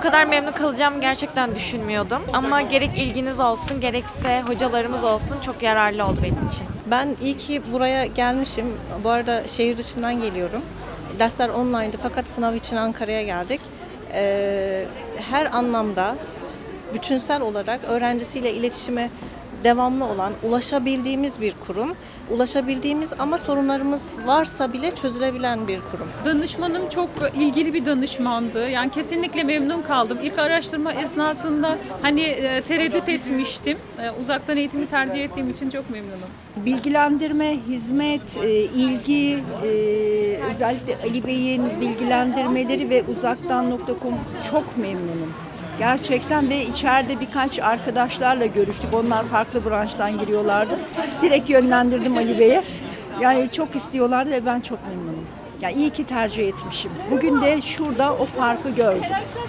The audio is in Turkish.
bu kadar memnun kalacağımı gerçekten düşünmüyordum. Ama gerek ilginiz olsun gerekse hocalarımız olsun çok yararlı oldu benim için. Ben iyi ki buraya gelmişim. Bu arada şehir dışından geliyorum. Dersler online'dı fakat sınav için Ankara'ya geldik. Ee, her anlamda bütünsel olarak öğrencisiyle iletişime devamlı olan, ulaşabildiğimiz bir kurum. Ulaşabildiğimiz ama sorunlarımız varsa bile çözülebilen bir kurum. Danışmanım çok ilgili bir danışmandı. Yani kesinlikle memnun kaldım. İlk araştırma esnasında hani e, tereddüt etmiştim. E, Uzaktan eğitimi tercih ettiğim için çok memnunum. bilgilendirme, hizmet, e, ilgi, özellikle Ali Bey'in bilgilendirmeleri ve uzaktan.com çok memnunum. Gerçekten ve içeride birkaç arkadaşlarla görüştük. Onlar farklı branştan giriyorlardı. Direkt yönlendirdim Ali Bey'e. Yani çok istiyorlardı ve ben çok memnunum. Ya iyi ki tercih etmişim. Bugün de şurada o farkı gördüm.